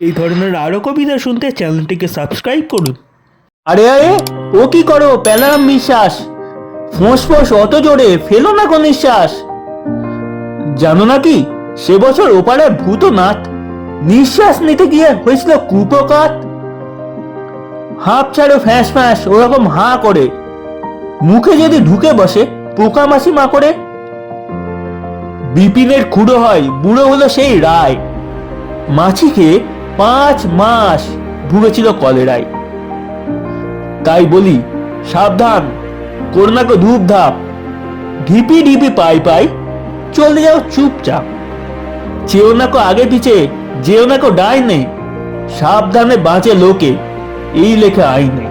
এই ধরনের আরও কবিতা শুনতে চ্যানেলটিকে সাবস্ক্রাইব করুন। আরে আরে, ও কি করো? প্যালারাম বিশ্বাস ফোঁস ফোঁস, অত জোরে, ফেলো না কোন নিঃশ্বাস। জানো নাকি সে বছর ওপারে ভূতনাথ। নিঃশ্বাস নিতে গিয়ে হয়েছিল কুপকাত। হাঁপ ছাড়ো, ফ্যাঁস ফ্যাঁস, ওরকম হাঁ করে। মুখে যদি ঢুকে বসে, পোকা মাসি মা করে। বিপিনের খুঁড়ো হয়, বুড়ো হলো সেই রায়। মাছিকে পাঁচ মাস ভুগেছিল কলেরায়। তাই বলি, সাবধান, করোনাকে ধূপ ধাপ ঢিপি ঢিপি পাই পাই চলে যাও চুপচাপ। চেও না কো আগে পিছে, যেও না কো ডাই নেই সাবধানে বাঁচে লোকে, এই লেখা আইনে।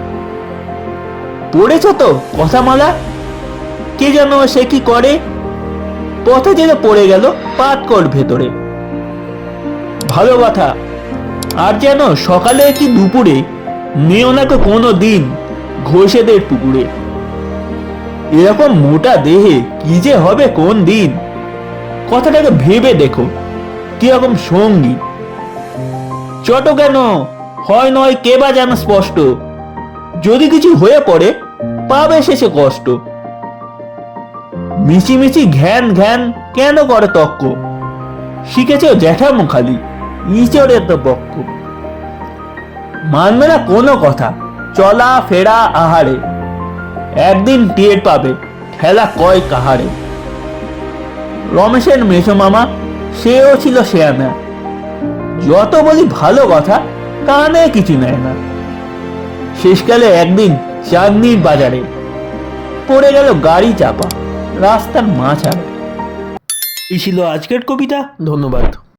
পড়েছ তো কথামালা? কে যেন সে কি করে? পথে যেন পড়ে গেল পাতকর ভেতরে। ভালো কথা আর যেন সকালে কি দুপুরে নেও না তো কোনো দিন ঘোষেদের পুকুরে। এরকম মোটা দেহে কি যে হবে কোন দিন? কথাটাকে ভেবে দেখো, কীরকম সঙ্গী। চট কেন, হয় নয় কে বা যেন স্পষ্ট। যদি কিছু হয়ে পড়ে, পাবে শেষে কষ্ট। মিছি মিছিমিছি ঘ্যান ঘ্যান কেন করে তক্ক? শিখেছ জ্যাঠামো খালি। ইচড়ের তো পক্ষ মানবে না কোনো কথা চলা ফেরা আহারে। একদিন টের পাবে ঠেলা কয় কাহারে। রমেশের মামা, সেও ছিল শেয়ানা যত বলি ভালো কথা, কানে কিছু নেয় না। শেষকালে একদিন চাঁদনির বাজারে পড়ে গেল গাড়ি চাপা, রাস্তার মাঝারে এই ছিল আজকের কবিতা। ধন্যবাদ।